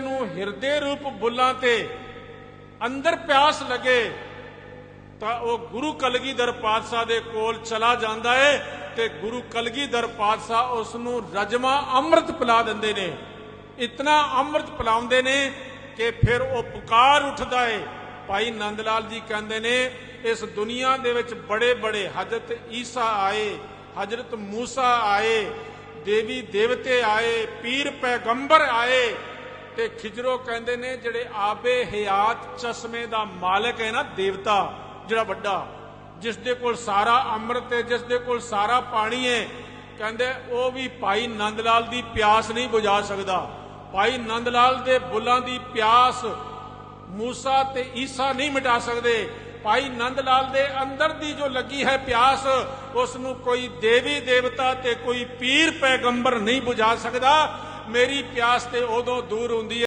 ਨੂੰ ਹਿਰਦੇ ਰੂਪ ਬੁੱਲਾਂ ਤੇ ਅੰਦਰ ਪਿਆਸ ਲੱਗੇ, ਤਾਂ ਉਹ ਗੁਰੂ ਕਲਗੀਧਰ ਪਾਤਸ਼ਾਹ ਦੇ ਕੋਲ ਚਲਾ ਜਾਂਦਾ ਏ ਤੇ ਗੁਰੂ ਕਲਗੀਧਰ ਪਾਤਸ਼ਾਹ ਉਸ ਨੂੰ ਰਜਮਾ ਅੰਮ੍ਰਿਤ ਪਿਲਾ ਦਿੰਦੇ ਨੇ। ਇਤਨਾ ਅੰਮ੍ਰਿਤ ਪਿਲਾਉਂਦੇ ਨੇ ਕਿ ਫਿਰ ਉਹ ਪੁਕਾਰ ਉੱਠਦਾ ਏ। ਭਾਈ ਨੰਦ ਲਾਲ ਜੀ ਕਹਿੰਦੇ ਨੇ, ਇਸ ਦੁਨੀਆ ਦੇ ਵਿੱਚ ਬੜੇ ਬੜੇ ਹਜ਼ਰਤ ਈਸਾ ਆਏ, ਹਜ਼ਰਤ ਮੂਸਾ ਆਏ ਦੇਵੀ ਦੇਵਤੇ ਆਏ ਪੀਰ ਪੈਗੰਬਰ ਆਏ ਤੇ ਖਿਜਰੋ ਕਹਿੰਦੇ ਨੇ ਜਿਹੜੇ ਆਬੇ ਹਯਾਤ ਚਸ਼ਮੇ ਦਾ ਮਾਲਕ ਹੈ ਨਾ, ਦੇਵਤਾ, ਜਿਹੜਾ ਵੱਡਾ ਜਿਸ ਦੇ ਕੋਲ ਸਾਰਾ ਅੰਮ੍ਰਿਤ ਹੈ ਜਿਸ ਦੇ ਕੋਲ ਸਾਰਾ ਪਾਣੀ ਹੈ, ਕਹਿੰਦੇ ਉਹ ਵੀ ਭਾਈ ਨੰਦ ਲਾਲ ਦੀ ਪਿਆਸ ਨਹੀਂ ਬੁਝਾ ਸਕਦਾ। ਭਾਈ ਨੰਦ ਲਾਲ ਦੇ ਬੁੱਲਾਂ ਦੀ ਪਿਆਸ ਮੂਸਾ ਤੇ ਈਸਾ ਨਹੀਂ ਮਿਟਾ ਸਕਦੇ। ਭਾਈ ਨੰਦ ਲਾਲ ਦੇ ਅੰਦਰ ਦੀ ਜੋ ਲੱਗੀ ਹੈ ਪਿਆਸ ਉਸ ਨੂੰ ਕੋਈ ਦੇਵੀ ਦੇਵਤਾ ਤੇ ਕੋਈ ਪੀਰ ਪੈਗੰਬਰ ਨਹੀਂ ਬੁਝਾ ਸਕਦਾ। ਮੇਰੀ ਪਿਆਸ ਤੇ ਉਦੋਂ ਦੂਰ ਹੁੰਦੀ ਹੈ